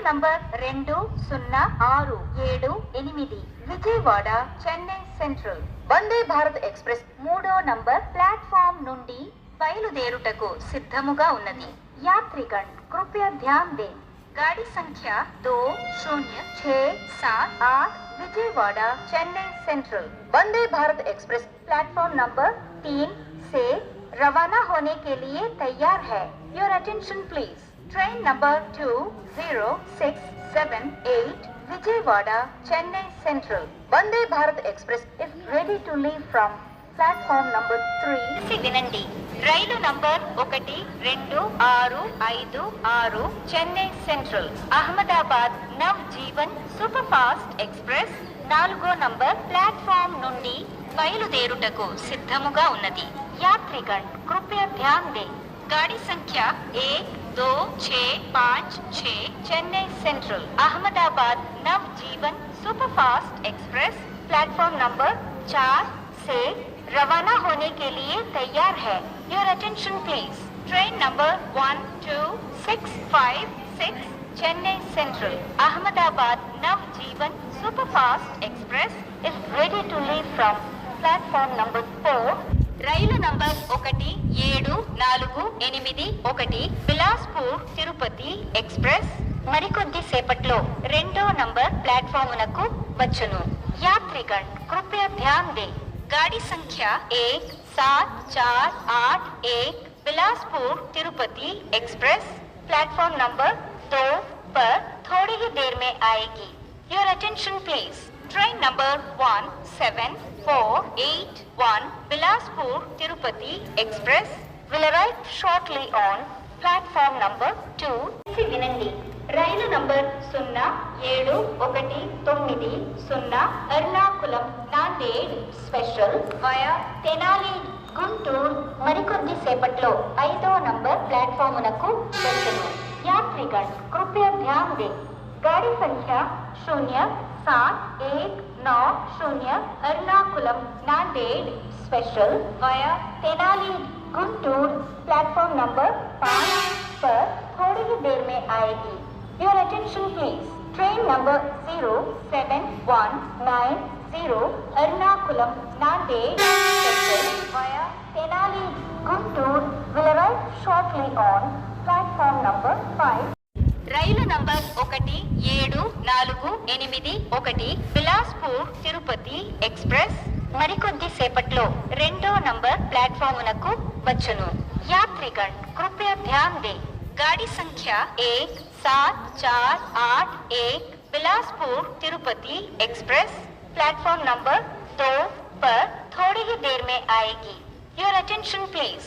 Number రెండు సున్నా ఆరు ఏడు ఎనిమిది విజయవాడ చెన్నై సెంట్రల్ వందే భారత్ ఎక్స్ప్రెస్ మూడో నంబర్ ప్లాట్ఫామ్ నుండి బయలుదేరుటకు సిద్ధముగా ఉన్నది యాత్రిగణ్ కృపయ ధ్యాన్ దే गाड़ी संख्या दो शून्य छः सात आठ Vijayawada Chennai central Vande Bharat express platform number तीन से रवाना होने के लिए तैयार है your attention please train number two zero six seven eight Vijayawada Chennai Central Vande Bharat Express is ready to leave from platform number three వినండి రైలు నంబర్ ఒకటి రెండు ఆరు ఐదు ఆరు Chennai Central Ahmedabad Nav Jeevan super fast Express. నాలుగో number platform నుండి బయలుదేరుటకు సిద్ధముగా ఉన్నది. యాత్రిగణ్ కృపయా ధ్యాన్ దే. గాడి సంఖ్య ఏ? दो छ पाँच छ Chennai Central, Ahmedabad Nav Jivan super superfast express, platform number चार से रवाना होने के लिए तैयार है। Your attention please train number one two six five six Chennai Central, Ahmedabad Nav Jivan super superfast express is ready to leave from platform number four ఒకటి ఏడు నాలుగు ఎనిమిది ఒకటి బిలాస్పూర్ తిరుపతి ఎక్స్ప్రెస్ మరికొద్ది సేపట్లో రెండో నంబర్ ప్లాట్ఫామునకు వచ్చును యాత్రిగణ్ కృపయ ధ్యాన్ దే गाड़ी संख्या एक सात चार आठ एक Bilaspur Tirupati express platform number दो पर थोड़ी ही देर में आएगी your attention please Train number one seven four eight one Bilaspur Tirupati express. Will arrive shortly on platform number two వినండి. రైలు నంబర్ సున్నా ఏడు ఒకటి తొమ్మిది సున్నా ఎర్నాకులం నాందేడ్ స్పెషల్ వయా తెనాలి గుంటూరు మరికొద్ది సేపట్లో ఐదో నంబర్ ప్లాట్ఫామ్నకు వెళ్తున్నాం. యాత్రిగణ్ కృపయా ధ్యాన్ దే गाड़ी संख्या शून्य, सात, एक, नौ, शून्य, Ernakulam, Nanded special via Tenali, Guntur platform number पाँच, पर थोड़ी ही देर में आएगी। Your attention please train number zero seven one nine zero Ernakulam, Nanded special via Tenali, Guntur, will arrive shortly on platform number five. రైలు నంబర్ ఒకటి ఏడు నాలుగు ఎనిమిది ఒకటి బిలాస్పూర్ తిరుపతి ఎక్స్ప్రెస్ మరికొద్ది సేపట్లో రెండో నంబర్ ప్లాట్ఫామునకు వచ్చును యాత్రిగణ్ కృపయ ధ్యాన్ దే गाड़ी संख्या एक सात चार आठ एक Bilaspur Tirupati express platform number दो पर थोड़ी ही देर में आएगी योर अटेंशन प्लीज